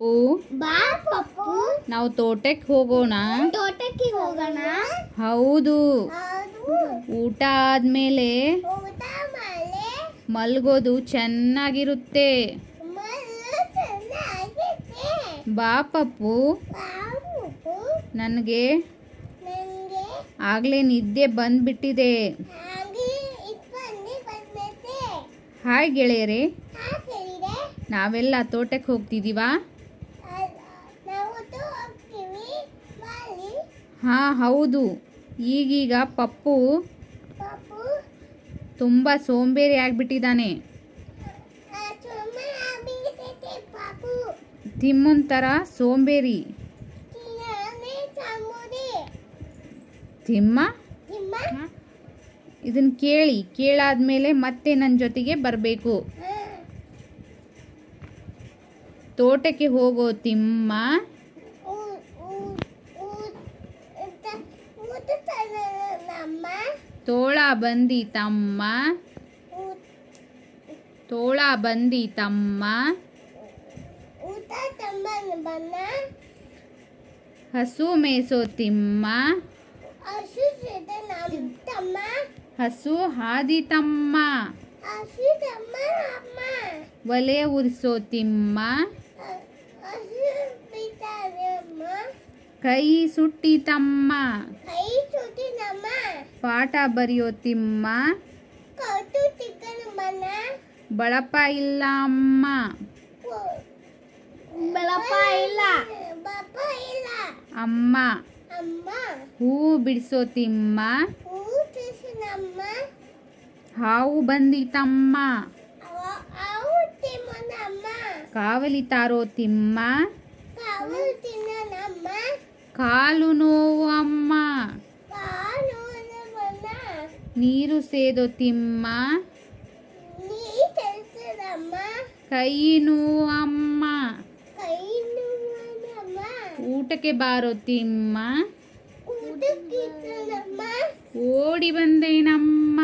ಓ ಬಾ ಪಪ್ಪು. ನಾವು ತೋಟಕ್ಕೆ ಹೋಗೋಣ. ತೋಟಕ್ಕೆ ಹೋಗೋಣ. ಹೌದು. ಊಟ ಆದ್ಮೇಲೆ ಮಲ್ಗೋದು ಚೆನ್ನಾಗಿರುತ್ತೆ. ಬಾ ಪಪ್ಪು. ನನಗೆ ಆಗ್ಲೇ ನಿದ್ದೆ ಬಂದ್ಬಿಟ್ಟಿದೆ. ಹಾಯ್ ಗೆಳೆಯರೇ. ನಾವೆಲ್ಲ ತೋಟಕ್ಕೆ ಹೋಗ್ತಿದೀವಾ ಹಾ ಹೌದು. ಈಗೀಗ ಪಪ್ಪು ತುಂಬ ಸೋಂಬೇರಿ ಆಗ್ಬಿಟ್ಟಿದ್ದಾನೆ ತಿಮ್ಮಂತರ ಸೋಂಬೇರಿ. ತಿಮ್ಮ? ಇದನ್ನ ಕೇಳಿ ಕೇಳಾದ್ಮೇಲೆ ಮತ್ತೆ ನನ್ನ ಜೊತೆಗೆ ಬರಬೇಕು. ತೋಟಕ್ಕೆ ಹೋಗೋ ತಿಮ್ಮ. ತೋಳ ಬಂದಿ ತಮ್ಮ. ತೋಳ ಬಂದಿ ತಮ್ಮ. ಹಸು ಮೇಸೋ ತಿಮ್ಮ. ಹಸು ಹಾದಿ ತಮ್ಮ. ಒಲೆ ಉರಿಸೋ ತಿಮ್ಮ. ಕೈ ಸುಟ್ಟಿ ತಮ್ಮ. ಪಾಠ ಬರೆಯೋ ತಿಮ್ಮ ಬಳಪ ಇಲ್ಲ ಅಮ್ಮ. ಬಳಪ ಇಲ್ಲ. ಅಮ್ಮ. ಹೂ ಬಿಡಿಸೋ ತಿಮ್ಮ ಹಾವು ಬಂದಿತಮ್ಮ ಕಾವಲಿ ತಾರೋ ತಿಮ್ಮ ಕಾಲು ನೋವು ಅಮ್ಮ ಕಾಲು ಬನ್ನ ನೀರು ಸೇದೋ ತಿಮ್ಮ. ನೀ ನಮ್ಮ ಕೈ ಅಮ್ಮ ಊಟಕ್ಕೆ ಬಾರೋ ತಿಮ್ಮ. ಓಡಿ ಬಂದೇನಮ್ಮ